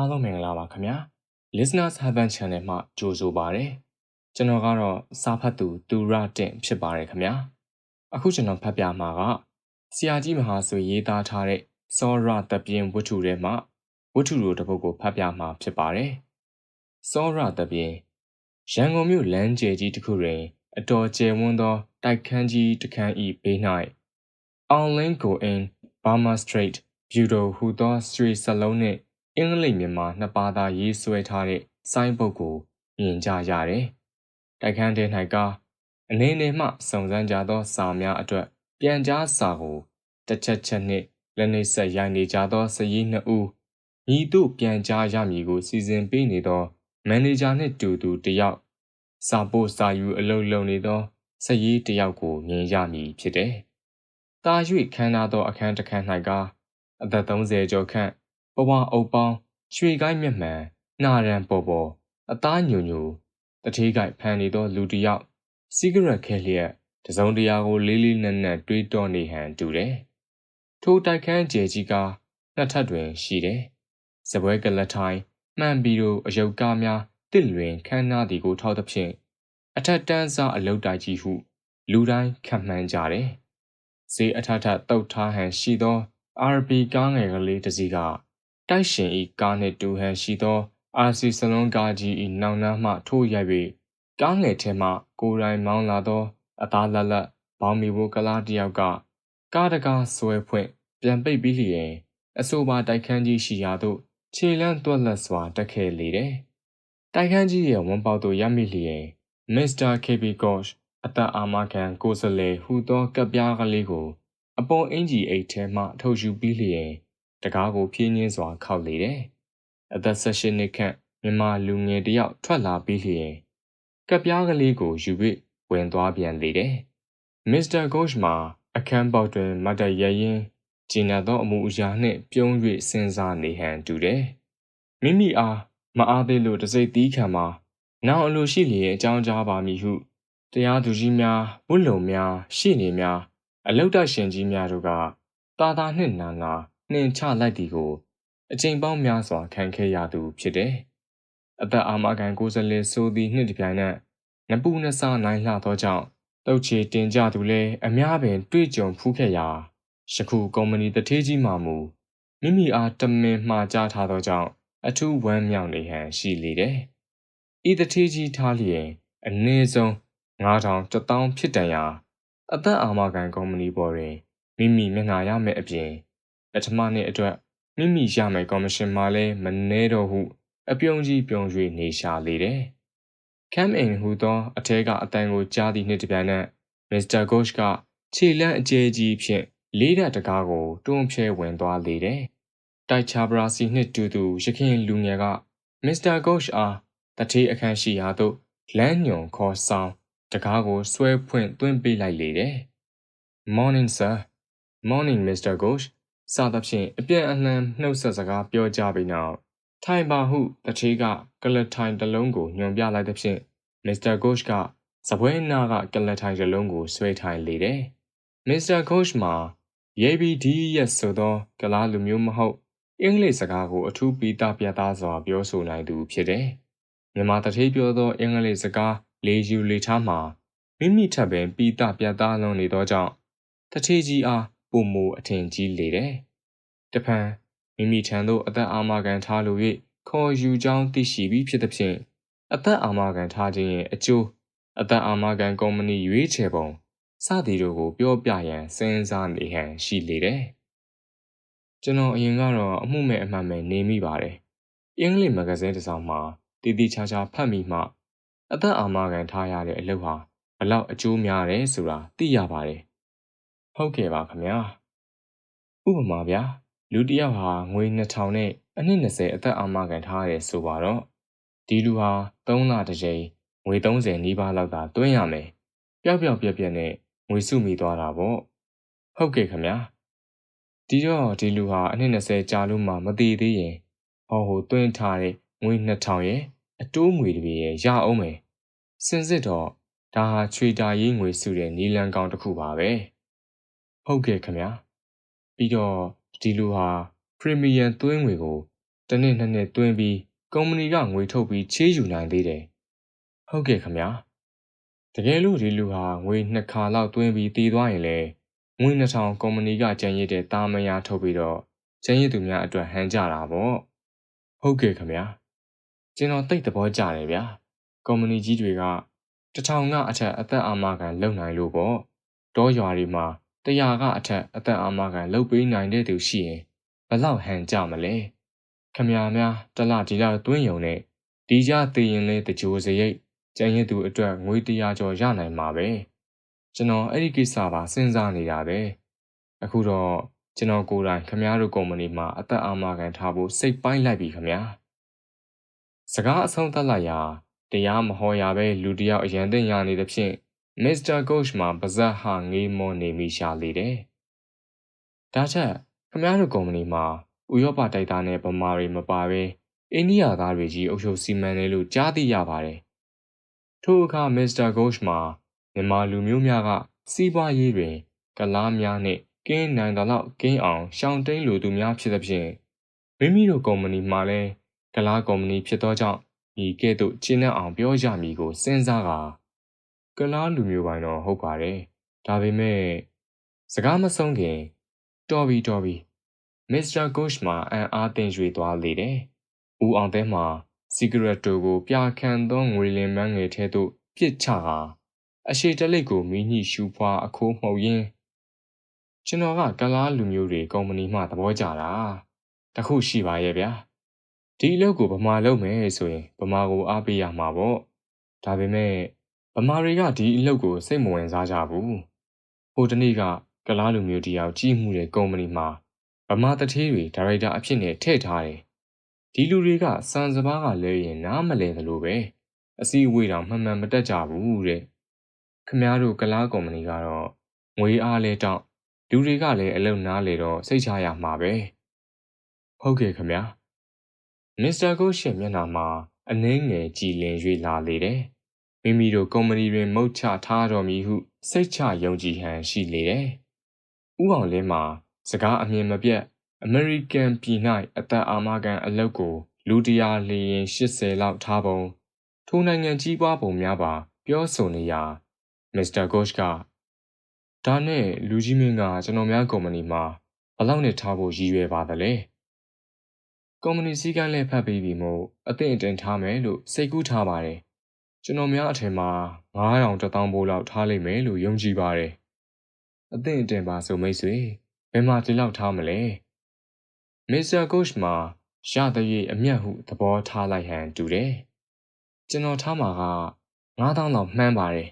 အားလုံးမင်္ဂလာပါခင်ဗျာ Listeners Heaven Channel မှာကြိုဆိုပါရစေကျွန်တော်ကတော့စာဖတ်သူသူရတင့်ဖြစ်ပါတယ်ခင်ဗျာအခုကျွန်တော်ဖတ်ပြမှာကဆရာကြီးမဟာဆွေရေးသားထားတဲ့စောရတပြင်းဝတ္ထုထဲမှာဝတ္ထုလိုတစ်ပုဒ်ကိုဖတ်ပြမှာဖြစ်ပါတယ်စောရတပြင်းရန်ကုန်မြို့လမ်းကျယ်ကြီးတစ်ခုတွင် အတော်ကျယ်ဝန်းသော တိုက်ခန်းကြီးတစ်ခန်းဤဘေး၌အောင်လင်းကိုအင်း Burma Strait ဘျူတိုဟူသောစထရီစလုံးနှင့် အင်္ဂလိပ်မြန်မာနှစ်ပါးသာရေးဆွဲထားတဲ့ဆိုင်းဘုတ်ကိုမြင်ကြရတယ်။တိုက်ခန်းထဲ၌ကအနေနဲ့မှစုံစမ်းကြသောစာများအတွက်ပြန်ကြားစာကိုတစ်ချက်ချက်နှင့်လက်နှိပ်ဆက်ရိုက်နေကြသောစည်နှစ်ဦးညီတို့ပြန်ကြားရမည်ကိုစီစဉ်ပေးနေသောမန်နေဂျာနှင့်တူတူတယောက်စာပို့စာယူအလုပ်လုပ်နေသောစည်တယောက်ကိုမြင်ရမည်ဖြစ်တယ်။တာ၍ခမ်းနားသောအခန်းတစ်ခန်း၌ကအသက်30ကျော်ခန့် ဘဝအုပ်ပေါင်းရွှေကိုင်းမျက်မှန်နှာရန်ပေါ်ပေါ်အသားညိုညိုတထေးကိုက်ဖန်နေသောလူတစ်ယောက်စီဂရက်ခဲလျက်တစုံတရာကိုလေးလေးနက်နက်တွေးတောနေဟန်တူတယ်။ထိုတိုက်ခန်းကျဲကြီးကနှစ်ထပ်တွင်ရှိတယ်။စပွဲကလထိုင်မှန်ပြီးတော့အယုတ်ကားများတစ်လွင်ခမ်းနားသည်ကိုထောက်သဖြင့်အထက်တန်းစားအလုတ်တိုက်ကြီးဟုလူတိုင်းခံမှန်းကြတယ်။ဈေးအထထတုတ်ထားဟန်ရှိသော RB ကားငယ်ကလေးတစ်စီးက တိုက်ရှင်ဤကားနှင့်တူဟန်ရှိသော အာစီစလွန်ကားကြီးဤနောက်နားမှထိုးရိုက်၍ကားငယ်ထဲမှကိုယ်တိုင်မောင်းလာသော အသားလက်လက်ဘောင်းမီဘိုကလားတယောက်ကကားတကားဆွဲဖွင့်ပြန်ပိတ်ပြီးလျင်အဆိုပါတိုက်ခန်းကြီးရှိရာသို့ခြေလန်းတွက်လက်စွာတက်ခဲ့လေတယ်။တိုက်ခန်းကြီးရဲ့ဝန်ပေါက်သို့ရမိလျင်မစ္စတာ KB Gosh အသက်အာမခံကိုယ်စလဲဟူသောကပ်ပြားကလေးကို အပေါ်အင်ဂျီအိတ်ထဲမှထုတ်ယူပြီးလျင် တကားကိုဖြင်းညင်းစွာခောက်လေတယ်။အသက်16နှစ်ခန့်မြန်မာလူငယ်တယောက်ထွက်လာပြီးလျင်ကပ်ပြားကလေးကိုယူ၍ဝင်သွားပြန်လေတယ်။မစ္စတာဂို့ရှ်မှာအခန်းပေါက်တွင်မတ်တရရင်ကျင်နာသောအမှုအရာနှင့်ပြုံး၍စဉ်းစားနေဟန်တူတယ်။မိမိအားမအားသေးလို့တစိမ့်သီးခံမှာနောက်အလိုရှိလျင်အကြောင်းကြားပါမည်ဟုတရားသူကြီးများဝတ်လုံများရှေ့နေများအလုဒ္ဒရှင်ကြီးများတို့ကတာတာနှင့်နာနာ နှင်ချလိုက်သည်ကိုအချိန်ပေါင်းများစွာခံခဲ့ရသူဖြစ်တယ်။အသက်အာမခံကိုယ်စလင်ဆိုသည်နှစ်တပြိုင်နက်နပူနဆနိုင်လှသောကြောင့်တုတ်ချေတင်ကြသူလည်းအများပင်တွေ့ကြုံဖူးခဲ့ရာယခုကုမ္ပဏီတထေးကြီးမှမူမိမိအားတမင်မှားကြားထားသောကြောင့်အထူးဝမ်းမြောက်နေဟန်ရှိလေတယ်။ဤတထေးကြီးထားလျင်အနည်းဆုံး9000 1000ဖြစ်တန်ရာအသက်အာမခံကုမ္ပဏီပေါ်တွင်မိမိမျက်နှာရမယ့်အပြင် ပထမနှစ်အတွက်မိမိရမယ်ကော်မရှင်မှလည်းမနှဲတော့ဟုအပြုံးကြီးပြုံး၍နေရှာလေတယ်။ကမ်အင်ဟူသောအထက်ကအတန်ကိုကြားသည့်နှစ်တပြိုင်နက်မစ္စတာဂို့ရှ်ကခြေလန့်အကျဲကြီးဖြင့်လေးဓာတ်တကားကိုတွန်းဖြဲဝင်သွားလေတယ်။တိုက်ချာဘရာစီနှင့်တူတူရခင်လူငယ်ကမစ္စတာဂို့ရှ်အားတထေးအခန်းရှိရာသို့လမ်းညွန်ခေါ်ဆောင်တကားကိုဆွဲဖွင့်သွင်းပေးလိုက်လေတယ်။ Morning sir Morning Mr. Ghosh စသဖြင့်အပြန်အလှန်နှုတ်ဆက်စကားပြောကြပြီးနောက်ထိုင်ပါဟုတချေးကကလထိုင်တစ်လုံးကိုညွန်ပြလိုက်သဖြင့်မစ္စတာဂို့ရှ်ကစပွဲနာကကလထိုင်တစ်လုံးကိုဆွဲထိုင်လေတယ်။မစ္စတာဂို့ရှ်မှာယေဘီဒီရက်ဆိုသောကလားလူမျိုးမဟုတ်အင်္ဂလိပ်စကားကိုအထူးပီတာပြသားစွာပြောဆိုနိုင်သူဖြစ်တယ်။မြန်မာတထေးပြောသောအင်္ဂလိပ်စကားလေးယူလေးချားမှာမိမိထပ်ပင်ပီတာပြသားလုံးနေသောကြောင့်တထေးကြီးအား ပုံမူအထင်ကြီးလေတယ်။တဖန်မိမိထံသို့အသက်အာမခံထားလို၍ခေါ်ယူကြောင်းသိရှိပြီးဖြစ်သဖြင့်အသက်အာမခံထားခြင်းရဲ့အကျိုးအသက်အာမခံကုမ္ပဏီရွေးချယ်ပုံစသည်တို့ကိုပြောပြရန်စဉ်းစားနေဟန်ရှိလေတယ်။ကျွန်တော်အရင်ကတော့အမှုမဲ့အမှန်မဲ့နေမိပါတယ်။အင်္ဂလိပ်မဂဇင်းတစ်စောင်မှာတည်တည်ချာချာဖတ်မိမှအသက်အာမခံထားရတဲ့အလုပ်ဟာဘလောက်အကျိုးများတယ်ဆိုတာသိရပါတယ် ဟုတ်ကဲ့ပါခင်ဗျာဥပမာဗျာလူတစ်ယောက်ဟာငွေ2000နဲ့အနှစ်20အသက်အာမခံထားရတယ်ဆိုပါတော့ဒီလူဟာ3လတစ်ကြိမ်ငွေ30နီးပါးလောက်သာတွင်းရမယ်ပျောက်ပျောက်ပြက်ပြက်နဲ့ငွေစုမိသွားတာပေါ့ဟုတ်ကဲ့ခင်ဗျာဒီတော့ဒီလူဟာအနှစ်20ကြာလို့မှမတည်သေးရင်ဟောဟိုတွင်းထားတဲ့ငွေ2000ရဲ့အတိုးငွေတွေရဲ့ရအောင်မယ်စင်စစ်တော့ဒါဟာချွေတာရေးငွေစုတဲ့နီလန်ကောင်တစ်ခုပါပဲ ဟုတ်ကဲ့ခင်ဗျာပြီးတော့ဒီလူဟာပရီမီယံသွင်းငွေကိုတစ်နှစ်နှစ်နှစ်တွင်းပြီးကုမ္ပဏီကငွေထုတ်ပြီးချေးယူနိုင်သေးတယ်ဟုတ်ကဲ့ခင်ဗျာတကယ်လို့ဒီလူဟာငွေနှစ်ခါလောက်တွင်းပြီးတည်သွားရင်လေငွေ2000ကုမ္ပဏီကကြံရည်တဲ့တာမယာထုတ်ပြီးတော့ကျန်ရည်သူများအတွက်ဟန်ကြတာပေါ့ဟုတ်ကဲ့ခင်ဗျာကျွန်တော်တိတ်သဘောကျတယ်ဗျာကုမ္ပဏီကြီးတွေကတစ်ထောင်ကအထက်အသက်အာမခံလုပ်နိုင်လို့ပေါ့တောရွာတွေမှာ တရာကအထက်အသက်အာမခံလုပ်ပေးနိုင်တဲ့သူရှိရင်ဘလောက်ဟန်ကြမလဲခမရများတလဒီလောက်တွင်းယုံနဲ့ဒီကြသေးရင်လဲတကြိုစရိတ်ကျန်ရည်သူအတွက်ငွေတရာကျော်ရနိုင်မှာပဲကျွန်တော်အဲ့ဒီကိစ္စပါစဉ်းစားနေတာပဲအခုတော့ကျွန်တော်ကိုယ်တိုင်ခမရတို့ကုမ္ပဏီမှာအသက်အာမခံထားဖို့စိတ်ပိုင်းလိုက်ပြီခမရစကားအဆုံးသတ်လိုက်ရာတရားမဟောရပဲလူတယောက်အရန်တင်ရနေတဲ့ဖြင့် မစ္စတာဂို့ရှ်မှာပါဇက်ဟာငေးမောနေမိရှာလေတယ်။ဒါချက်ခမရတို့ကုမ္ပဏီမှာဥရောပတိုက်သားနဲ့ဗမာတွေမပါဘဲအိန္ဒိယသားတွေကြီးအုပ်ချုပ်စီမံတယ်လို့ကြားသိရပါတယ်။ထို့အခါမစ္စတာဂို့ရှ်မှာမြန်မာလူမျိုးများကစီးပွားရေးတွင် ကလားများနှင့်ကင်းနိုင်သလောက်ကင်းအောင်ရှောင်တိန်လိုသူများဖြစ်သဖြင့်မိမိတို့ကုမ္ပဏီမှာလည်းကလားကုမ္ပဏီဖြစ်သောကြောင့်ဤကဲ့သို့ကျင်းနှံ့အောင်ပြောရမည်ကိုစဉ်းစားကာ ကလားလူမျိုးပိုင်းတော့ဟုတ်ပါတယ်ဒါပေမဲ့စကားမဆုံးခင်တော်ပြီတော်ပြီမစ္စတာဂို့ရှ်မှာအန်အားတင်ရွေသွားလေတယ်ဦးအောင်တဲမှာစီဂရက်တိုကိုပြခံသောငွေလင်မန်းငယ်ထဲသို့ပြစ်ချကာအရှိတလိတ်ကိုမိညှိရှူဖွာအခိုးမှုတ်ရင်းကျွန်တော်ကကလားလူမျိုးတွေကုမ္ပဏီမှသဘောကျတာတခုရှိပါရဲ့ဗျာဒီအလုပ်ကိုဗမာလုပ်မယ်ဆိုရင်ဗမာကိုအားပေးရမှာပေါ့ဒါပေမဲ့ ဗမာတွေကဒီအလုပ်ကိုစိတ်မဝင်စားကြဘူးဟိုတနေ့ကကလားလူမျိုးတယောက်ကြီးမှုတဲ့ကုမ္ပဏီမှာဗမာတထေးတွေဒါရိုက်တာအဖြစ်နဲ့ထည့်ထားတယ်ဒီလူတွေကစံစဘာကလဲရင်နားမလဲသလိုပဲအစည်းအဝေးတောင်မှန်မှန်မတက်ကြဘူးတဲ့ခမားတို့ကလားကုမ္ပဏီကတော့ငွေအားလဲတောင်းလူတွေကလည်းအလုံနားလေတော့စိတ်ချရမှာပဲဟုတ်ကဲ့ခမားမစ္စတာကိုရှ်မျက်နှာမှာအနှင်းငယ်ကြည်လင်၍လာလေတယ်။ မိမိတို့ကုမ္ပဏီတွင် မုတ်ချထားတော်မူဟု စိတ်ချယုံကြည်ဟန်ရှိလေတယ်။ဥအောင်လင်းမှာစကားအမြင်မပြတ်အမေရိကန်ပြည်၌အသက်အာမခံအလုပ်ကို လူတရာလျင်80လောက်ထားပုံထိုနိုင်ငံကြီးပွားပုံများပါပြောဆိုနေရာမစ္စတာဂို့ရှ်ကဒါနဲ့လူကြီးမင်းကကျွန်တော်များကုမ္ပဏီမှာဘလောက်နဲ့ထားဖို့ရည်ရွယ်ပါသလဲ။ကုမ္ပဏီစည်းကမ်းလည်းဖတ်ပြီးပြီမို့အသင့်အတင်ထားမယ်လို့စိတ်ကူးထားပါတယ်။ ကျွန်တော်များအထင်မှာ9000တထောင်ပိုးလောက်ထားလိမ့်မယ်လို့ယုံကြည်ပါတယ်။အသင့်အတင်ပါဆိုမိတ်ဆွေဘယ်မှာဒီလောက်ထားမလဲ။မစ္စတာဂို့ရှ်မှာရတဲ့ရအမျက်ဟုသဘောထားလိုက်ဟန်တူတယ်။ကျွန်တော်ထားမှာက9000လောက်မှန်းပါတယ်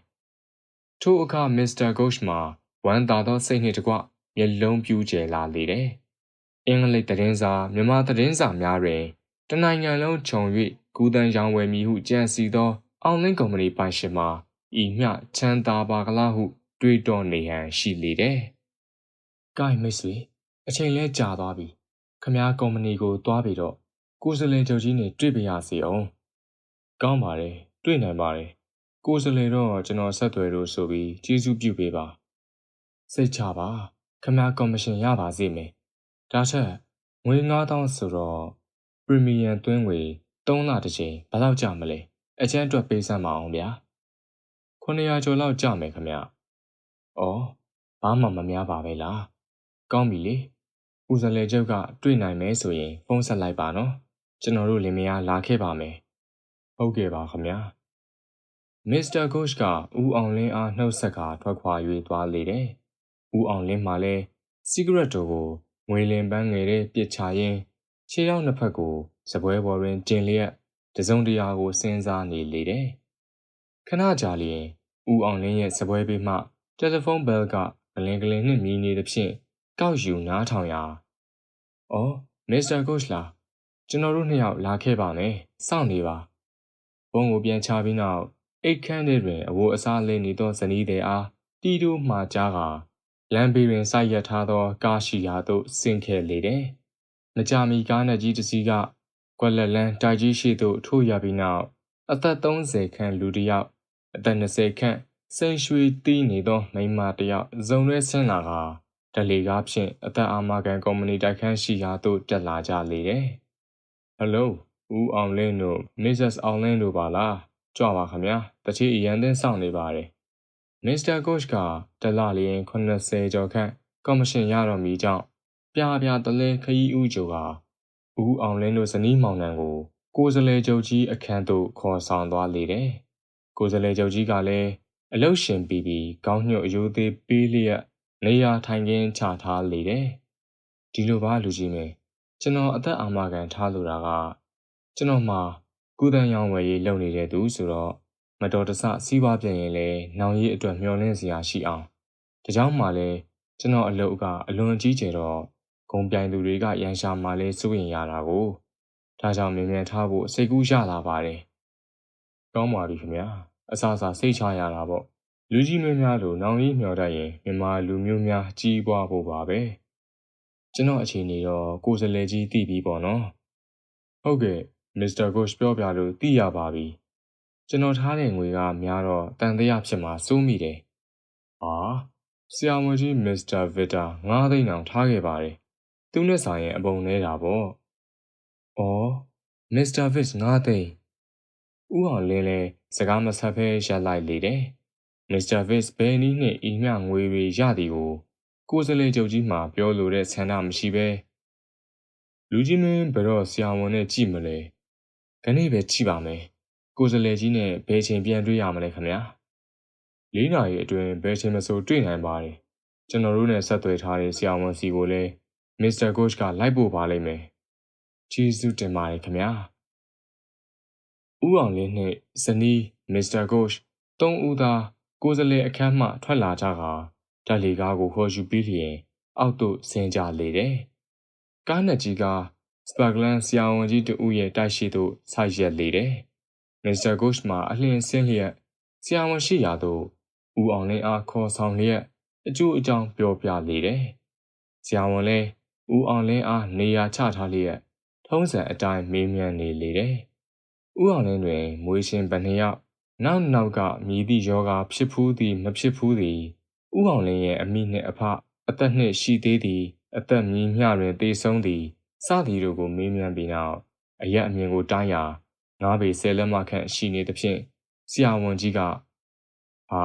။ထို့အခါမစ္စတာဂို့ရှ်မှာဝမ်းသာသောစိတ်နှင့်တကွမျက်လုံးပြူးကျယ်လာလေတယ်။အင်္ဂလိပ်သတင်းစာမြန်မာသတင်းစာများတွင်တနိုင်ငံလုံးခြုံ၍ကူးတန်းရောင်းဝယ်မည်ဟုကြံစီသော အောင်လင်းကုမ္ပဏီပိုင်ရှင်မှာဤမျှချမ်းသာပါကလားဟု တွေးတောနေဟန်ရှိလေတယ်။ကိုင်မိတ်ဆွေအချိန်လဲကြာသွားပြီ။ခမားကုမ္ပဏီကိုသွားပြီးတော့ကိုစလဲချုပ်ကြီးနဲ့တွေ့ပြရစီအောင်။ကောင်းပါတယ်တွေ့နိုင်ပါတယ်။ကိုစလဲတော့ကျွန်တော်ဆက်သွယ်လို့ဆိုပြီးကျေးဇူးပြုပေးပါ။စိတ်ချပါခမားကော်မရှင်ရပါစေမယ်ဒါထက်ငွေ9000ဆိုတော့ပရီမီယံသွင်းငွေ3လတစ်ချိန်ဘယ်လောက်ကြမလဲ အကျန်းအတွက်ပေးစမ်းမအောင်ဗျာ900ကျော်လောက်ကြမယ်ခမ။အော်ဘာမှမများပါပဲလား။ကောင်းပြီလေ။ဦးစလဲကျုပ်ကတွေ့နိုင်မယ်ဆိုရင်ဖုန်းဆက်လိုက်ပါနော်။ကျွန်တော်တို့လင်မယားလာခဲ့ပါမယ်။ဟုတ်ကဲ့ပါခမ။မစ္စတာဂို့ရှ်ကဦးအောင်လင်းအားနှုတ်ဆက်ကထွက်ခွာ၍သွားလေတယ်။ဦးအောင်လင်းမှလည်းစီဂရက်တိုကိုငွေလင်ပန်းငယ်တဲ့ပြစ်ချရင်းခြေထောက်နှစ်ဖက်ကိုစပွဲပေါ်တွင်တင်လျက် တစုံတရာကိုစဉ်းစားနေလေတယ်။ခဏကြာလျင်ဦးအောင်လင်းရဲ့စပွဲဘေးမှတယ်လီဖုန်းဘဲလ်ကကလင်ကလင်နှင့်မြည်နေသဖြင့်ကောက်ယူနားထောင်ရာ။အော်မစ္စတာဂို့ရှ်လာကျွန်တော်တို့နှစ်ယောက်လာခဲ့ပါမယ်။စောင့်နေပါ။ဘုံကိုပြန်ချပြီးနောက်အိတ်ခမ်းထဲတွင်အဝိုးအစားလင်းနေသောဇနီးတဲ့အားတီတိုမှာကြားကလမ်းဘေးတွင်စိုက်ရထားသောကားရှိရာသို့ဆင်းခဲ့လေတယ်။မကြာမီကားနှက်ကြီးတစ်စီးက ကွက်လက်လန်းတိုက်ကြီးရှိသို့ထိုးရပြီးနောက်အသက်30ခန့်လူတစ်ယောက်အသက်20ခန့်စိန်ရွှေတီးနေသောမိန်းမတစ်ယောက်ဇုံရဲဆင်းလာကတလေကားဖြင့်အသက်အာမခံကုမ္ပဏီတိုက်ခန်းရှိရာသို့တက်လာကြလေတယ်။ဟယ်လိုဦးအောင်လင်းတို့ Mrs. အောင်လင်းတို့ပါလားကြွပါခင်ဗျာတချီအရန်တင်းစောင့်နေပါတယ်မစ္စတာကို့ချ်ကတလလျင်80ကျော်ခန့်ကော်မရှင်ရတော်မူကြောင်းပြပြတလဲခရီးဦးကျော်က ဦးအောင်လင်းတို့ဇနီးမောင်နှံကို ကိုယ်စလဲချုပ်ကြီးအခန်းသို့ခေါ်ဆောင်သွားလေတယ်ကိုယ်စလဲချုပ်ကြီးကလည်းအလုတ်ရှင်ပြီးပြီးကောင်းညွတ်အယိုးသေးပေးလျက်နေရာထိုင်ခင်းချထားလေတယ်ဒီလိုပါလူကြီးမင်းကျွန်တော်အသက်အာမခံထားလိုတာကကျွန်တော်မှကုသရောင်းဝယ်ရေးလုပ်နေတဲ့သူဆိုတော့မတော်တဆစီးပွားပြန်ရင်လည်းနောင်ရေးအတွက်မျှော်လင့်စရာရှိအောင်ဒါကြောင့်မှလည်းကျွန်တော်အလုပ်ကအလွန်ကြီးကျယ်တော့ ဂုံပြိုင်သူတွေကရန်ရှာမှလည်းစိုးရင်ရတာကိုဒါကြောင့်မြင်မြန်ထားဖို့စိတ်ကူးရလာပါတယ်ကောင်းပါပြီခင်ဗျာအဆအစာစိတ်ချရတာပေါ့လူကြီးမင်းများလိုနောင်ရေးမျှော်တတ်ရင်မြန်မာလူမျိုးများကြီးပွားဖို့ပါပဲကျွန်တော်အခြေအနေတော့ကိုယ်စလဲကြီးသိပြီးပေါ့နော်ဟုတ်ကဲ့မစ္စတာဂို့ရှ်ပြောပြလို့သိရပါပြီကျွန်တော်ထားတဲ့ငွေကများတော့တန်တရားဖြစ်မှာစိုးမိတယ်ဟာဆရာမကြီးမစ္စတာဗစ်တာ9သိန်းအောင်ထားခဲ့ပါတယ် သူနဲ့ဆိုင်ရင်အပုံနေတာပေါ့အော်မစ္စတာဗစ်9သိန်းဦးအောင်လင်းလဲစကားမဆက်ဖဲရပ်လိုက်လေတယ်မစ္စတာဗစ်ဘယ်နည်းနဲ့အီမျှငွေတွေရသည်ကိုကိုယ်စလဲချုပ်ကြီးမှပြောလိုတဲ့ဆန္ဒမရှိပဲလူကြီးမင်းဘယ်တော့ဆရာဝန်နဲ့ကြည့်မလဲခဏပဲကြည့်ပါမယ်ကိုယ်စလဲကြီးနဲ့ဘယ်ချိန်ပြန်တွေ့ရမလဲခင်ဗျာလေးနာရီအတွင်းဘယ်ချိန်မဆိုတွေ့နိုင်ပါတယ်ကျွန်တော်တို့နဲ့ဆက်သွယ်ထားတဲ့ဆရာဝန်စီကိုလည်း မစ္စတာဂို့ချ်ကလိုက်ပို့ပါလိမ့်မယ်ကျေးဇူးတင်ပါတယ်ခင်ဗျာဦးအောင်လင်းနဲ့ဇနီးမစ္စတာဂို့ချ်သုံးဦးသာကိုယ်စလဲအခန်းမှထွက်လာကြကာဓာတ်လီကားကိုခေါ်ယူပြီးလျင်အောက်သို့ဆင်းကြလေတယ်။ကားနှစ်ကြီးကစပါဂလန်ဆရာဝန်ကြီးတူရဲ့တိုက်ရှိသို့ဆိုက်ရက်လေတယ်။မစ္စတာဂို့ချ်မှအလင်းဆင်းလျက်ဆရာဝန်ရှိရာသို့ဦးအောင်လင်းအားခေါ်ဆောင်လျက်အကျိုးအကြောင်းပြောပြလေတယ်။ဆရာဝန်လည်း ဦးအောင်လင်းအားနေရာချထားလျက်ထုံးစံအတိုင်းမေးမြန်းနေလေတယ်။ဦးအောင်လင်းတွင်မွေးရှင်ဗနှစ်ယောက်နောက်နောက်ကမြည်သည့်ယောဂါဖြစ်ဖူးသည်မဖြစ်ဖူးသည်ဥအောင်လင်းရဲ့အမိနှင့်အဖအသက်နှင့်ရှိသေးသည် အသက်မြည်မျှတွင်တေဆုံးသည်စသည်တို့ကိုမေးမြန်းပြီးနောက်အရက်အမြင်ကိုတိုင်းရာငါးပေဆယ်လက်မခန့်ရှိနေသဖြင့်ဆရာဝန်ကြီးကဟာ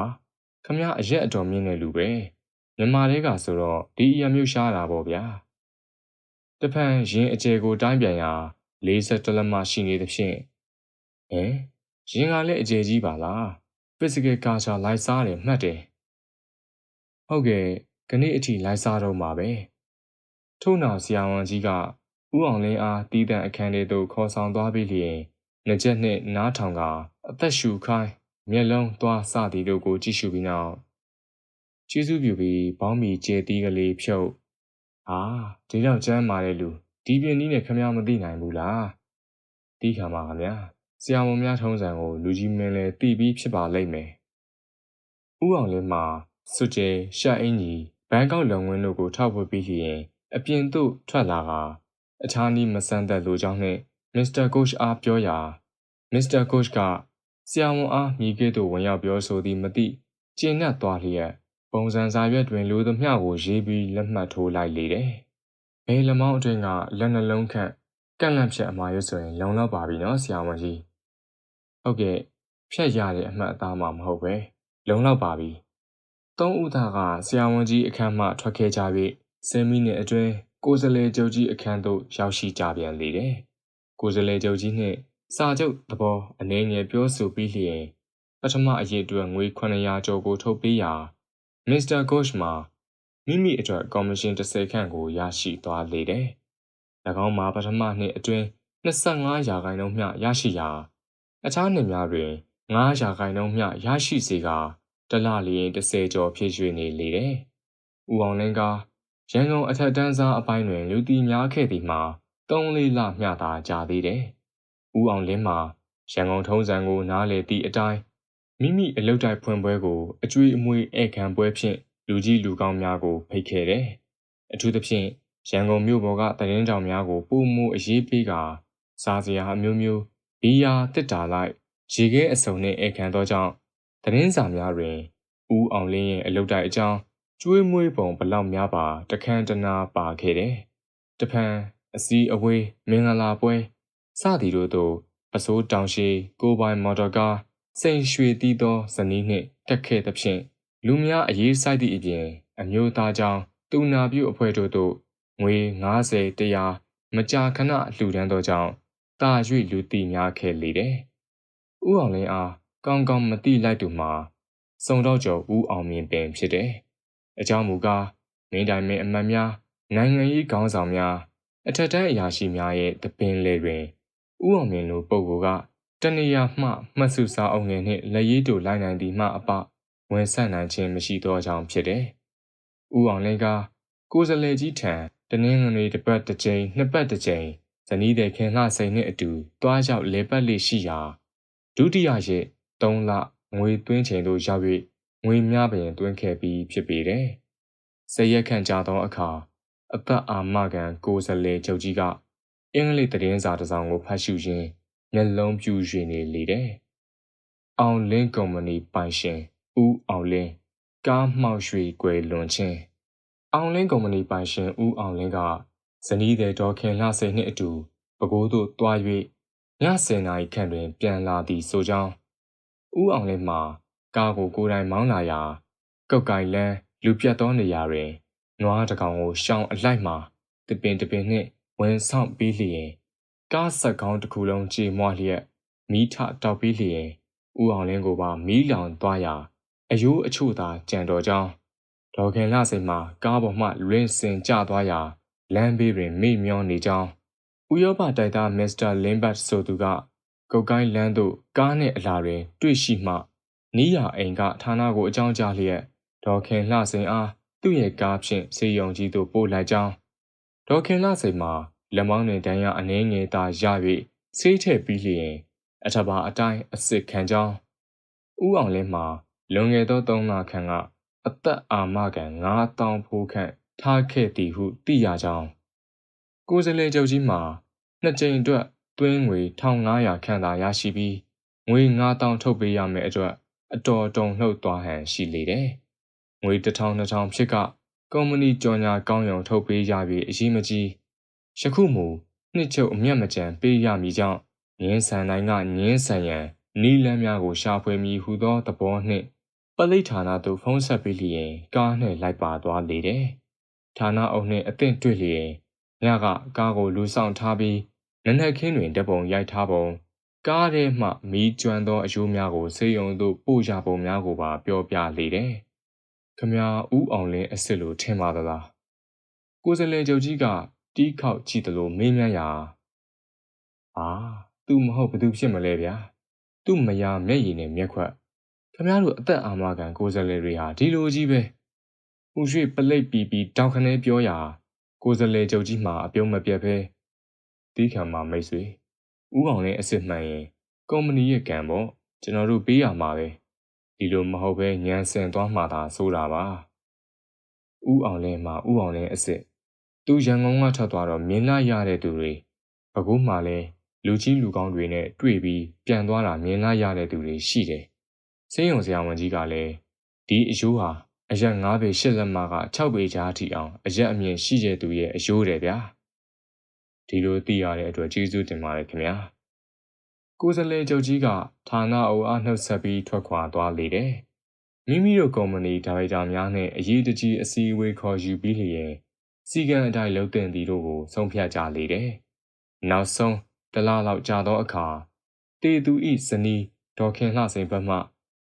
ခမရအရက်အတော်မြင့်တဲ့လူပဲမြန်မာတဲကဆိုတော့ဒီအရာမျိုးရှားတာပေါ့ဗျာ တဖန်ရင်အကျယ်ကိုတိုင်းပြန်ရာ40လက်မရှိနေသဖြင့်ဟဲရင်ကလည်းအကျယ်ကြီးပါလား physical culture လိုက်စားတယ်မှတ်တယ်ဟုတ်ကဲ့ခဏအထိလိုက်စားတော့မှာပဲထို့နောက်ဆရာဝန်ကြီးကဥအောင်လင်းအားတီးတန့်အခန်းထဲသို့ခေါ်ဆောင်သွားပြီးလျင်ငကြက်နှင့်နားထောင်ကအသက်ရှူခိုင်းမျက်လုံးသွားစသည်တို့ကိုကြည့်ရှုပြီးနောက်ကျေးဇူးပြုပြီးဘောင်းမီကျေတီးကလေးဖြုတ် အာဒီတော့ကျမ်းမာတဲ့လူဒီပြင်းနီးနဲ့ခမရမသိနိုင်ဘူးလားတီးခံပါခင်ဗျာဆရာဝန်များထုံးစံကိုလူကြီးမင်းလည်းတီးပြီးဖြစ်ပါလိမ့်မယ်ဥအောင်လင်းမှာစွကျဲရှအင်ကြီးဘန်ကောက်လုံဝင်းတို့ကိုထောက်ဖွပြီးရင်အပြင်သို့ထွက်လာကအခြားနည်းမဆန်းသက်လိုကြောင်းနှင့်မစ္စတာကို့ချ်အားပြောရာမစ္စတာကို့ချ်ကဆရာဝန်အားမိကဲ့သို့ဝင်ရောက်ပြောဆိုသည်မသိကျဉ်တ်သွားလျက် ပုံစံစာရွက်တွင်လိုသမျှကိုရေးပြီးလက်မှတ်ထိုးလိုက်လေတယ်။ဘယ်လမောင်းအတွင်းကလက်နှလုံးခန့်ကန့်လန့်ဖြတ်အမှားရွဆိုရင်လုံလောက်ပါပြီနော်ဆရာဝန်ကြီး။ဟုတ်ကဲ့ဖြတ်ရတဲ့အမှတ်အသားမှမဟုတ်ပဲလုံလောက်ပါပြီ။သုံးဦးသားကဆရာဝန်ကြီးအခန်းမှထွက်ခဲ့ကြပြီး10မိနစ်အတွင်းကိုယ်စလဲကျုပ်ကြီးအခန်းသို့ရောက်ရှိကြပြန်လေတယ်။ကိုယ်စလဲကျုပ်ကြီးနှင့်စာချုပ်သဘောအနေငယ်ပြောဆိုပြီးလျင်ပထမအရေးအတွက်ငွေ900ကျော်ကိုထုတ်ပေးရာ မစ္စတာဂို့ချ်မှာမိမိအတွက်ကော်မရှင်30ခန့်ကိုရရှိသွားလေတယ်။၎င်းမှာပထမနှစ်အတွင်း25ရာခိုင်နှုန်းမျှရရှိရာအခြားနှစ်များတွင်9ရာခိုင်နှုန်းမျှရရှိစေကာတလလျင်30ကျော်ဖြစ်ရွေနေလေတယ်။ဦးအောင်လင်းကရန်ကုန်အထက်တန်းစားအပိုင်းတွင်လူတီများခဲ့သည်မှာ3-4လမျှသာကြာသေးတယ်။ဦးအောင်လင်းမှာရန်ကုန်ထုံးစံကိုနားလေသည့်အတိုင်း မိမိအလုတ်တိုက်ဖွင့်ပွဲကိုအကျွေးအမွေးဧကန်ပွဲဖြင့်လူကြီးလူကောင်းများကိုဖိတ်ခဲ့တယ်။အထူးသဖြင့်ရန်ကုန်မြို့ပေါ်ကတရင်ကြောင်များကိုပုံမှုအရေးပေးကာစားစရာအမျိုးမျိုးဘီယာတစ်တာလိုက်ရေခဲအစုံနှင့်ဧကန်သောကြောင့်သတင်းစာများတွင်ဦးအောင်လင်းရဲ့အလုတ်တိုက်အကြောင်းကျွေးမွေးပုံဘလောက်များပါတခမ်းတနာပါခဲ့တယ်။တဖန်အစည်းအဝေးမင်္ဂလာပွဲစသည်တို့သို့ပစိုးတောင်ရှိကိုပိုင်မော်တော်ကား စိန်ရွှေတီးသောဇနီးနှင့်တက်ခဲ့သဖြင့်လူများအရေးဆိုင်သည့်အပြင် အမျိုးသားကြောင့်တူနာပြုအဖွဲ့တို့သို့ငွေ90 100မကြာခဏလှူဒန်းသောကြောင့်တာ၍လူသိများခဲ့လေတယ်။ဦးအောင်လင်းအားကောင်းကောင်းမသိလိုက်သူမှာစုံတော့ကျော်ဦးအောင်မြင့်ပင်ဖြစ်တယ်။အကြောင်းမူကားမင်းတိုင်မင်းအမတ်များနိုင်ငံရေးခေါင်းဆောင်များအထက်တန်းအရာရှိများရဲ့တပင်လေတွင်ဦးအောင်မြင့်လိုပုဂ္ဂိုလ်က တနေရာမှမှတ်စုစာအုပ်ငယ်နှင့်လက်ရည်တို့လိုက်နိုင်သည်မှအပဝင်ဆက်နိုင်ခြင်းမရှိသောကြောင့်ဖြစ်တယ်။ဦးအောင်လင်းကကိုယ်စလဲကြီးထံတနင်္ဂနွေတစ်ပတ်တစ်ကြိမ်နှစ်ပတ်တစ်ကြိမ်ဇနီးတဲ့ခင်လှစိန်နှင့်အတူတွားရောက်လေပတ်လေးရှိရာဒုတိယရက်3လငွေသွင်းချိန်သို့ရောက်၍ငွေများပင်သွင်းခဲ့ပြီးဖြစ်ပေတယ်။ဆယ်ရက်ခန့်ကြာသောအခါအသက်အာမခံကိုယ်စလဲချုပ်ကြီးကအင်္ဂလိပ်သတင်းစာတစ်စောင်ကိုဖတ်ရှုရင်း မျက်လုံးပြူရွှင်နေလေတယ်။အောင်လင်းကုမ္ပဏီပိုင်ရှင်ဦးအောင်လင်းကားမှောက်ရွှေကွယ်လွန်ခြင်းအောင်လင်းကုမ္ပဏီပိုင်ရှင်ဦးအောင်လင်းကဇနီးတဲ့ဒေါ်ခင်လှစိန်နှင့်အတူပဲခူးသို့တွား၍ည10နာရီခန့်တွင် ပြန်လာသည်ဆိုကြောင်းဦးအောင်လင်းမှာကားကိုကိုယ်တိုင်မောင်းလာရာကုတ်ကိုင်လန်းလူပြတ်သောနေရာတွင်နွားတကောင်ကိုရှောင်းအလိုက်မှာတပင်တပင်နှင့်ဝင်ဆောင်ပြီးလျင် ကားဆက်ကောင်းတစ်ခုလုံးကြေမွလျက်မီးထတောက်ပြီးလျင်ဦးအောင်လင်းကိုပါမီးလောင်သွားရာအယိုးအချို့သာကြံတော်ကြောင်းဒေါ်ခင်လှစိန်မှာကားပေါ်မှလွင်စင်ကျသွားရာလမ်းဘေးတွင်မိမျောနေကြောင်းဥရောပတိုက်သားမစ္စတာလင်ဘတ်ဆိုသူကကုတ်ကိုင်းလမ်းသို့ကားနှင့်အလာတွင် တွေ့ရှိမှနီးရအိမ်ကဌာနကိုအကြောင်းကြားလျက်ဒေါ်ခင်လှစိန်အားသူ့ရဲ့ကားဖြင့်စေယုံကြီးသို့ပို့လိုက်ကြောင်းဒေါ်ခင်လှစိန်မှာ လက်မောင်းတွင်တန်းရအနှဲငယ်သာရ၍ဆေးထည့်ပြီးလျင်အထဘာအတိုင်းအစ်စ်ခံကြောင်းဥအောင်လင်းမှာလွန်ခဲ့သော၃လခန့်ကအသက်အာမခံ9000ဖိုးခန့်ထားခဲ့သည်ဟုသိရကြောင်းကိုယ်စလဲချုပ်ကြီးမှာနှစ်ကြိမ်အတွက်သွင်းငွေ1500ခန့်သာရရှိပြီးငွေ9000ထုတ်ပေးရမယ့်အတွက်အတော်တုံလှုပ်သွားဟန်ရှိလေတယ်။ငွေ1000 2000ဖြစ်ကကုမ္ပဏီကြော်ညာကောင်းရုံထုတ်ပေးရပြီးအရေးမကြီး ယခုမူနှစ်ချုပ်အမျက်မကြံပေးရမည်ကြောင့်ငင်းဆန်တိုင်းကငင်းဆန်ရန်နီလန်းများကိုရှာဖွေမည်ဟုသောသဘောနှင့်ပလိတ်ဌာနသို့ဖုံးဆက်ပြီးလျင်ကားနှင့်လိုက်ပါသွားလေတယ်။ဌာနအုပ်နှင့်အသင့်တွေ့လျင်ညကကားကိုလူဆောင်ထားပြီးနနက်ခင်းတွင်တပုံရိုက်ထားပုံကားထဲမှမီးကျွမ်းသောအယိုးများကိုဆေးရုံသို့ပို့ရပုံများကိုပါပြောပြလေတယ်။ခမညာဦးအောင်လင်းအစ်စ်လိုထင်ပါသလား။ကိုစလဲချုပ်ကြီးက တီးခေါက်ကြည့်တယ်လို့မေးမြန်းရာအာသူမဟုတ်ဘသူဖြစ်မလဲဗျာသူ့မယားမျက်ရည်နဲ့မျက်ခွက်ခမတို့အသက်အာမခံကိုယ်စားလှယ်တွေဟာဒီလိုကြီးပဲဦးရွှေပလိတ်ပီပီတောင်ခနဲပြောရာကိုယ်စားလှယ်ချုပ်ကြီးမှာအပြုံးမပြတ်ပဲတီးခံမှာမိတ်ဆွေဦးအောင်လည်းအစ်စ်မှန်ရင်ကုမ္ပဏီရဲ့ကံပေါ့ကျွန်တော်တို့ပေးရမှာပဲဒီလိုမဟုတ်ပဲညံစင်သွားမှသာဆိုတာပါဦးအောင်လည်းမှာဦးအောင်လည်းအစ်စ် သူရန်ကုန်ကထွက်သွားတော့မြင်လာရတဲ့သူတွေဘကုမှလည်းလူကြီးလူကောင်းတွေနဲ့တွေ့ပြီးပြန်သွားတာမြင်လာရတဲ့သူတွေရှိတယ်။စေယုံဆရာဝန်ကြီးကလည်းဒီအယိုးဟာအရက်9ပေ8လက်မက6ပေကြားအထိအောင်အရက်အမြင့်ရှိတဲ့သူရဲ့အယိုးတယ်ဗျာ။ဒီလိုသိရတဲ့အတွက်ကျေးဇူးတင်ပါတယ်ခင်ဗျာ။ကိုယ်စလဲချုပ်ကြီးကဌာနအုပ်အားနှုတ်ဆက်ပြီးထွက်ခွာသွားလေတယ်။မိမိတို့ကုမ္ပဏီဒါရိုက်တာများနဲ့အရေးတကြီးအစည်းအဝေးခေါ်ယူပြီးလျင် စီကံအတိုင်းလှုပ်တင်သည်တို့ကိုဆုံးဖြတ်ကြလေတယ်။နောက်ဆုံးတလားလောက်ကြာသောအခါတေသူဤဇနီးဒေါ်ခင်လှစိန်ဘက်မှ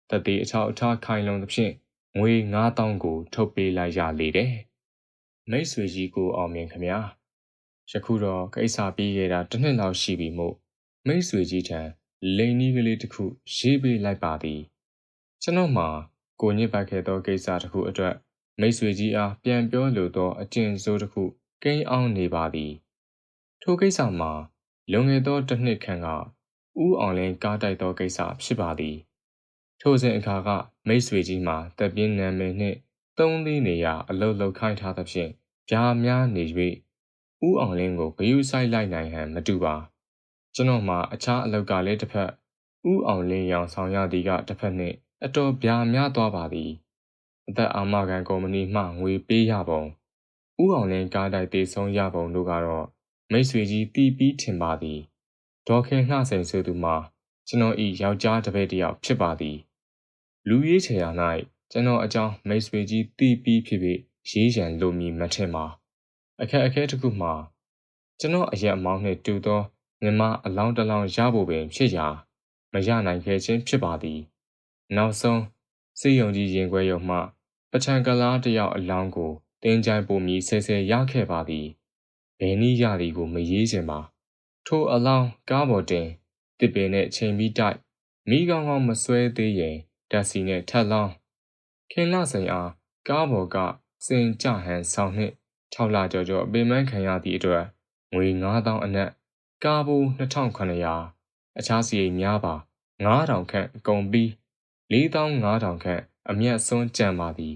တတိအချောက်အထားခိုင်လုံသဖြင့်ငွေ9000ကို ထုတ်ပေးလိုက်ရလေတယ်။မိတ်ဆွေကြီးကိုအောင်မြင်ခမညာယခုတော့ကိစ္စပြီးခဲ့တာတစ်နှစ်လောက်ရှိပြီမို့မိတ်ဆွေကြီးထံလိန်နီးကလေးတစ်ခုရေးပေးလိုက်ပါသည်ကျွန်တော်မှာကိုညစ်ပတ်ခဲ့သောကိစ္စတစ်ခုအတွက် မိတ်ဆွေကြီးအားပြန်ပြောလိုသောအကျင့်ဆိုးတစ်ခုကိန်းအောင်နေပါသည်ထိုကိစ္စမှာလွန်ခဲ့သောတစ်နှစ်ခန့်ကဦးအောင်လင်းကားတိုက်သောကိစ္စဖြစ်ပါသည်ထိုစဉ်အခါကမိတ်ဆွေကြီးမှာတပ်ပြင်းနာမည်နှင့်သုံးသီးနေရာအလုတ်လောက်ခိုင်းထားသဖြင့်ပြားများနေ၍ဦးအောင်လင်းကိုဂယုဆိုင်လိုက်နိုင်ဟန်မတူပါကျွန်တော်မှာအခြားအလုတ်ကလည်းတစ်ဖက်ဦးအောင်လင်းရောင်ဆောင်ရသည်ကတစ်ဖက်နှင့်အတော်ပြားများသွားပါသည် အသက်အာမခံကုမ္ပဏီမှငွေပေးရပုံဥအောင်လင်းကားတိုက်တေဆုံးရပုံတို့ကတော့မိတ်ဆွေကြီးတီးပြီးထင်ပါသည်ဒေါ်ခင်နှစိန်ဆိုသူမှာကျွန်တော်ဤယောက်ျားတစ်ပည့်တစ်ယောက်ဖြစ်ပါသည် လူရေးချေရာ၌ကျွန်တော်အကြောင်းမိတ်ဆွေကြီးတီးပြီးဖြစ်ဖြစ်ရေးရန်လိုမည်မထင်ပါအခက်အခဲတစ်ခုမှာကျွန်တော်အရက်အမောင်းနှင့်တူသောမြမအလောင်းတလောင်းရဖို့ပင်ဖြစ်ရာမရနိုင်ခဲ့ခြင်းဖြစ်ပါသည် နောက်ဆုံး စေယုံကြီးရင်ခွဲရုံမှပချံကလားတယောက်အလောင်းကိုတင်းကြိုင်ပုံမီဆဲဆဲရခဲ့ပါသည်ဘယ်နည်းရသည်ကိုမရေးခြင်းပါထိုအလောင်းကားပေါ်တင်တစ်ပင်နဲ့ချိန်ပြီးတိုက်မိကောင်းကောင်းမဆွဲသေးရင်ဓာတ်စီနဲ့ထက်လောင်းခင်လဆိုင်အားကားပေါ်ကစင်ကြဟန်ဆောင်နှင့်6လကျော်ကျော်ပင်ပန်းခံရသည့်အတွက်ငွေ9000အနက်ကားဘူး2900အခြားစီရိတ်များပါ9000ခန့်အကုန်ပြီး 4500ခန့်အမျက်စွန်းကြံပါသည်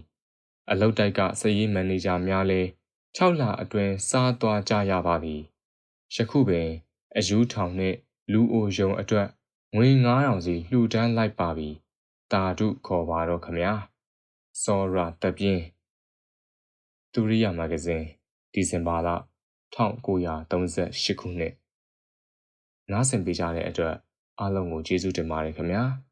အလုတ်တိုက်ကစည်ရေးမန်နေဂျာများလည်း6လအတွင်းစားသွားကြရပါသည်ယခုပင်အယူထောင်နှင့်လူအိုယုံအတွက်ငွေ9000စီလှူဒန်းလိုက်ပါပြီတာဓုခေါ်ပါတော့ခမညာစောရာတပြင်းဒူရိယာမဂဇင်းဒီဇင်ဘာလ1938ခုနှစ်နားဆင်ပေးကြတဲ့အတွက်အားလုံးကိုကျေးဇူးတင်ပါတယ်ခင်ဗျာ။